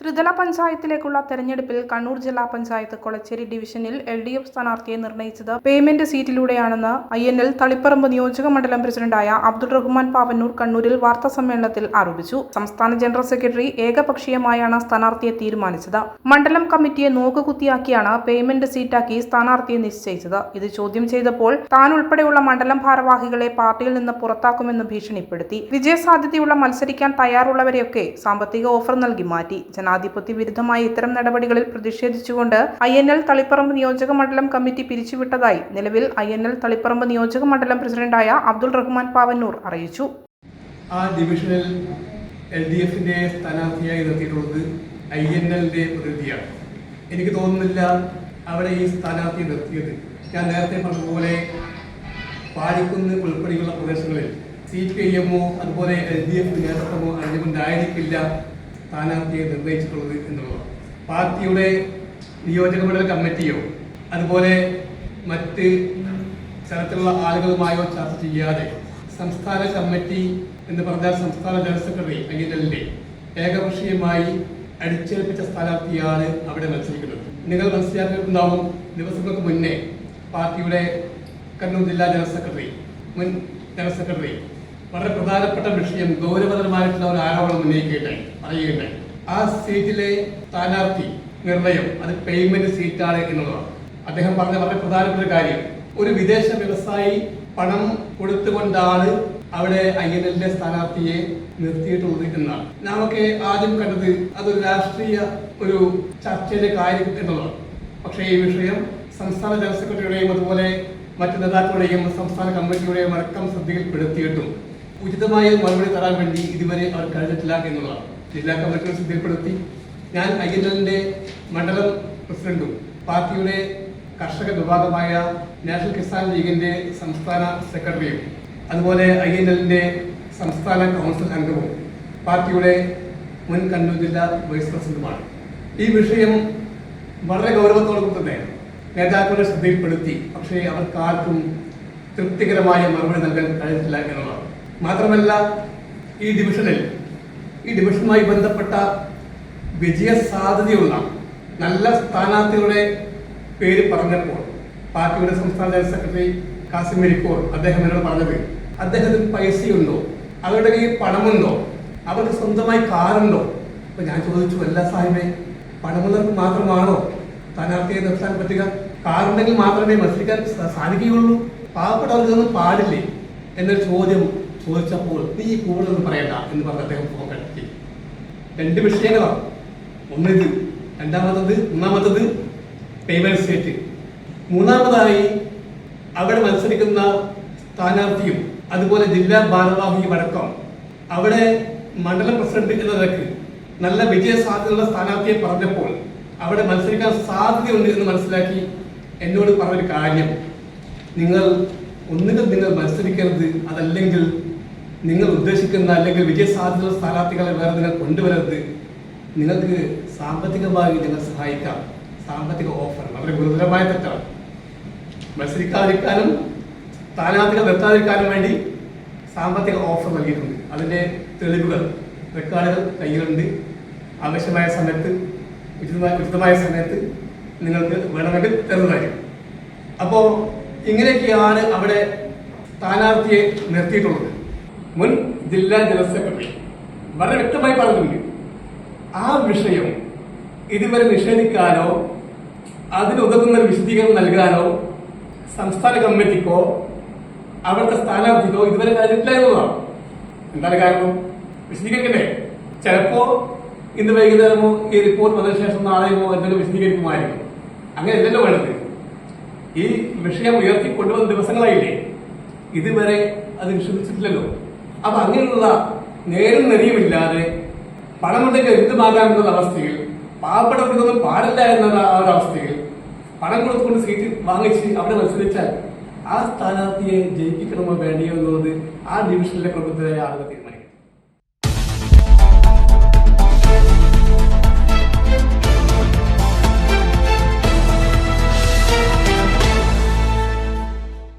ത്രിതല പഞ്ചായത്തിലേക്കുള്ള തെരഞ്ഞെടുപ്പിൽ കണ്ണൂർ ജില്ലാ പഞ്ചായത്ത് കൊളച്ചേരി ഡിവിഷനിൽ എൽ ഡി എഫ് സ്ഥാനാർത്ഥിയെ നിർണയിച്ചത് പേയ്മെന്റ് സീറ്റിലൂടെയാണെന്ന് ഐ എൻ എൽ തളിപ്പറമ്പ് നിയോജക മണ്ഡലം പ്രസിഡന്റായ അബ്ദുൾ റഹ്മാൻ പാവന്നൂർ കണ്ണൂരിൽ വാർത്താ സമ്മേളനത്തിൽ ആരോപിച്ചു. സംസ്ഥാന ജനറൽ സെക്രട്ടറി ഏകപക്ഷീയമായാണ് സ്ഥാനാർത്ഥിയെ തീരുമാനിച്ചത്. മണ്ഡലം കമ്മിറ്റിയെ നോക്കുകുത്തിയാക്കിയാണ് പേയ്മെന്റ് സീറ്റാക്കി സ്ഥാനാർത്ഥിയെ നിശ്ചയിച്ചത്. ഇത് ചോദ്യം ചെയ്തപ്പോൾ താൻ ഉൾപ്പെടെയുള്ള മണ്ഡലം ഭാരവാഹികളെ പാർട്ടിയിൽ നിന്ന് പുറത്താക്കുമെന്ന് ഭീഷണിപ്പെടുത്തി. വിജയസാധ്യതയുള്ള മത്സരിക്കാൻ തയ്യാറുള്ളവരെയൊക്കെ സാമ്പത്തിക ഓഫർ നൽകി മാറ്റി. ജനാധിപത്യ വിരുദ്ധമായ ഇത്തരം നടപടികളിൽ പ്രതിഷേധിച്ചുകൊണ്ട് ഐ എൻ എൽ തളിപ്പറമ്പ് നിയോജക മണ്ഡലം കമ്മിറ്റി പിരിച്ചുവിട്ടതായി നിലവിൽ ഐ എൻ എൽ തളിപ്പറമ്പ് നിയോജക മണ്ഡലം പ്രസിഡന്റായ അബ്ദുൾ റഹ്മാൻ പാവന്നൂർ അറിയിച്ചു. ആ ഡിവിഷനിൽ എൽ ഡി എഫിന്റെ സ്ഥാനാർത്ഥിയായി നിർത്തിയിട്ടുള്ളത് ഐ എൻ പ്രതിനിധിയാണ്. എനിക്ക് തോന്നുന്നില്ല അവിടെ ഈ സ്ഥാനാർത്ഥി നിർത്തിയത്. ഞാൻ നേരത്തെ പറഞ്ഞതുപോലെ പാടിക്കുന്ന് ഉൾപ്പെടെയുള്ള പ്രദേശങ്ങളിൽ സി പി ഐ എമ്മോ അതുപോലെ എൽ ഡി എഫ് നേതൃത്വമോ അറിഞ്ഞുകൊണ്ടായിരിക്കില്ല സ്ഥാനാർത്ഥിയെ നിർണയിച്ചിട്ടുള്ളത് എന്നുള്ളതാണ്. പാർട്ടിയുടെ നിയോജക മണ്ഡല കമ്മിറ്റിയോ അതുപോലെ മറ്റ് തരത്തിലുള്ള ആളുകളുമായോ ചർച്ച ചെയ്യാതെ സംസ്ഥാന കമ്മിറ്റി എന്ന് പറഞ്ഞാൽ സംസ്ഥാന ജനറൽ സെക്രട്ടറി എല്ലിന്റെ ഏകപക്ഷീയമായി അടിച്ചേൽപ്പിച്ച സ്ഥാനാർത്ഥിയാണ് അവിടെ മത്സരിക്കുന്നത്. നിങ്ങൾ മനസ്സിലാക്കിയിട്ടുണ്ടാവും ദിവസങ്ങൾക്ക് മുന്നേ പാർട്ടിയുടെ കണ്ണൂർ ജില്ലാ ജനറൽ സെക്രട്ടറി മുൻ ജനറൽ സെക്രട്ടറി വളരെ പ്രധാനപ്പെട്ട വിഷയം ഗൗരവതരമായിട്ടുള്ള ഒരു ആരോപണം ഉന്നയിക്കട്ടെ പറയുകയുണ്ടായി ആ സീറ്റിലെ സ്ഥാനാർത്ഥി നിർണയം അത് പേയ്മെന്റ് സീറ്റാണ് എന്നുള്ളതാണ്. അദ്ദേഹം പറഞ്ഞ വളരെ പ്രധാനപ്പെട്ട കാര്യം. ഒരു വിദേശ വ്യവസായി പണം കൊടുത്തുകൊണ്ടാണ് അവിടെ ഐ എൻ എല്ലിന്റെ സ്ഥാനാർത്ഥിയെ നിർത്തിയിട്ടുള്ളത് എന്നാണ്. നാമൊക്കെ ആദ്യം കണ്ടത് അതൊരു രാഷ്ട്രീയ ഒരു ചർച്ചയിലെ കാര്യം എന്നുള്ളതാണ്. പക്ഷേ ഈ വിഷയം സംസ്ഥാന ജനറൽ സെക്രട്ടറിയുടെയും അതുപോലെ മറ്റു നേതാക്കളുടെയും സംസ്ഥാന കമ്മിറ്റിയുടെയും അടക്കം ശ്രദ്ധയിൽപ്പെടുത്തിയിട്ടും ഉചിതമായ മറുപടി തരാൻ വേണ്ടി ഇതുവരെ അവർ കഴിഞ്ഞിട്ടില്ല എന്നുള്ളതാണ്. ജില്ലാ കമ്മിറ്റിയുടെ ശ്രദ്ധയിൽപ്പെടുത്തി ഞാൻ ഐ എൻ എല്ലിന്റെ മണ്ഡലം പ്രസിഡന്റും പാർട്ടിയുടെ കർഷക വിഭാഗമായ നാഷണൽ കിസാൻ ലീഗിന്റെ സംസ്ഥാന സെക്രട്ടറിയും അതുപോലെ ഐ എൻ എല്ലിന്റെ സംസ്ഥാന കൗൺസിൽ അംഗവും പാർട്ടിയുടെ മുൻ കണ്ണൂർ ജില്ലാ വൈസ് പ്രസിഡന്റുമാണ്. ഈ വിഷയം വളരെ ഗൗരവത്തോടൊപ്പം തന്നെ നേതാക്കളുടെ ശ്രദ്ധയിൽപ്പെടുത്തി പക്ഷേ അവർക്കാർക്കും തൃപ്തികരമായ മറുപടി നൽകാൻ കഴിഞ്ഞിട്ടില്ല എന്നുള്ളതാണ്. മാത്രമല്ല ഈ ഡിവിഷനിൽ ഈ ഡിവിഷനുമായി ബന്ധപ്പെട്ട വിജയ സാധ്യതയുള്ള നല്ല സ്ഥാനാർത്ഥികളുടെ പേര് പറഞ്ഞപ്പോൾ പാർട്ടിയുടെ സംസ്ഥാന ജനറൽ സെക്രട്ടറി കാസിം മെരിക്കോർ അദ്ദേഹം എന്നോട് പറഞ്ഞത് അദ്ദേഹത്തിന് പൈസയുണ്ടോ? അവരുടെ കയ്യിൽ പണമുണ്ടോ? അവർക്ക് സ്വന്തമായി കാറുണ്ടോ? അപ്പൊ ഞാൻ ചോദിച്ചു അല്ല സാഹിബേ പണമുള്ളവർക്ക് മാത്രമാണോ സ്ഥാനാർത്ഥിയെ നിർത്താൻ പറ്റുക? കാറുണ്ടെങ്കിൽ മാത്രമേ മത്സരിക്കാൻ സാധിക്കുകയുള്ളൂ. പാവപ്പെട്ടവർക്കൊന്നും പാടില്ലേ? എന്നൊരു ചോദ്യം ചോദിച്ചപ്പോൾ നീ കൂടുതലൊന്നും പറയണ്ട എന്ന് പറഞ്ഞ് അദ്ദേഹം ഫോൺ രണ്ട് വിഷയങ്ങളാണ്. ഒന്ന് ഇത് രണ്ടാമത്തത് മൂന്നാമത്തത് പേയ്മെന്റ് സ്റ്റേറ്റ് മൂന്നാമതായി അവിടെ മത്സരിക്കുന്ന സ്ഥാനാർത്ഥിയും അതുപോലെ ജില്ലാ ഭാരവാഹിയും അടക്കം അവിടെ മണ്ഡലം പ്രസിഡന്റ് എന്ന നിലയ്ക്ക് നല്ല വിജയ സാധ്യതയുള്ള സ്ഥാനാർത്ഥിയെ പറഞ്ഞപ്പോൾ അവിടെ മത്സരിക്കാൻ സാധ്യതയുണ്ട് എന്ന് മനസ്സിലാക്കി എന്നോട് പറഞ്ഞൊരു കാര്യം. നിങ്ങൾ ഒന്നുകിൽ നിങ്ങൾ മത്സരിക്കരുത് അതല്ലെങ്കിൽ നിങ്ങൾ ഉദ്ദേശിക്കുന്ന അല്ലെങ്കിൽ വിജയ സാധ്യതയുള്ള സ്ഥാനാർത്ഥികളെ വേറെ നിങ്ങൾ കൊണ്ടുവരരുത്. നിങ്ങൾക്ക് സാമ്പത്തികമായി ഞങ്ങൾ സഹായിക്കാം. സാമ്പത്തിക ഓഫർ വളരെ ഗുരുതരമായ തെറ്റാണ്. മത്സരിക്കാതിരിക്കാനും സ്ഥാനാർത്ഥികൾ നിർത്താതിരിക്കാനും വേണ്ടി സാമ്പത്തിക ഓഫർ നൽകിയിട്ടുണ്ട്. അതിന്റെ തെളിവുകൾ റെക്കോർഡുകൾ കയ്യിലുണ്ട്. ആവശ്യമായ സമയത്ത് ഉചിതമായ ഉചിതമായ സമയത്ത് നിങ്ങൾക്ക് വേണമെങ്കിൽ തരുന്നതായിരിക്കും. അപ്പോൾ ഇങ്ങനെയൊക്കെയാണ് അവിടെ സ്ഥാനാർത്ഥിയെ നിർത്തിയിട്ടുള്ളത്. മുൻ ജില്ലാ ജനറൽ സെക്രട്ടറി. വളരെ വ്യക്തമായി പറഞ്ഞിട്ടുണ്ട് ആ വിഷയം ഇതുവരെ നിഷേധിക്കാനോ അതിനുതകുന്ന വിശദീകരണം നൽകാനോ സംസ്ഥാന കമ്മിറ്റിക്കോ അവിടുത്തെ സ്ഥാനാർത്ഥിക്കോ ഇതുവരെ കഴിഞ്ഞിട്ടില്ല എന്നതാണ്. എന്താണ് കാരണം? വിശദീകരിക്കട്ടെ ചിലപ്പോ ഇന്ന് വൈകുന്നേരമോ ഈ റിപ്പോർട്ട് വന്നതിന് ശേഷം നാളെയോ എന്തെങ്കിലും വിശദീകരിക്കുമായിരിക്കും. അങ്ങനെ എന്തെല്ലോ വേണ്ടത്. ഈ വിഷയം ഉയർത്തി കൊണ്ടുവന്ന ദിവസങ്ങളായില്ലേ? ഇതുവരെ അത് നിഷേധിച്ചിട്ടില്ലല്ലോ. അപ്പൊ അങ്ങനെയുള്ള നേരും നെറിയുമില്ലാതെ പണമുണ്ടെങ്കിൽ എന്തുമാകാം എന്നുള്ള അവസ്ഥയിൽ പാവപ്പെട്ടവർക്കൊന്നും പാടില്ല എന്ന ആ ഒരു അവസ്ഥയിൽ പണം കൊടുത്തുകൊണ്ട് സീറ്റ് വാങ്ങിച്ച് അവിടെ മത്സരിച്ചാൽ ആ സ്ഥാനാർത്ഥിയെ ജയിപ്പിക്കണമോ വേണ്ടിയോ എന്നുള്ളത് ആ ഡിവിഷനിലെ പ്രബുദ്ധരായ ആളുകൾ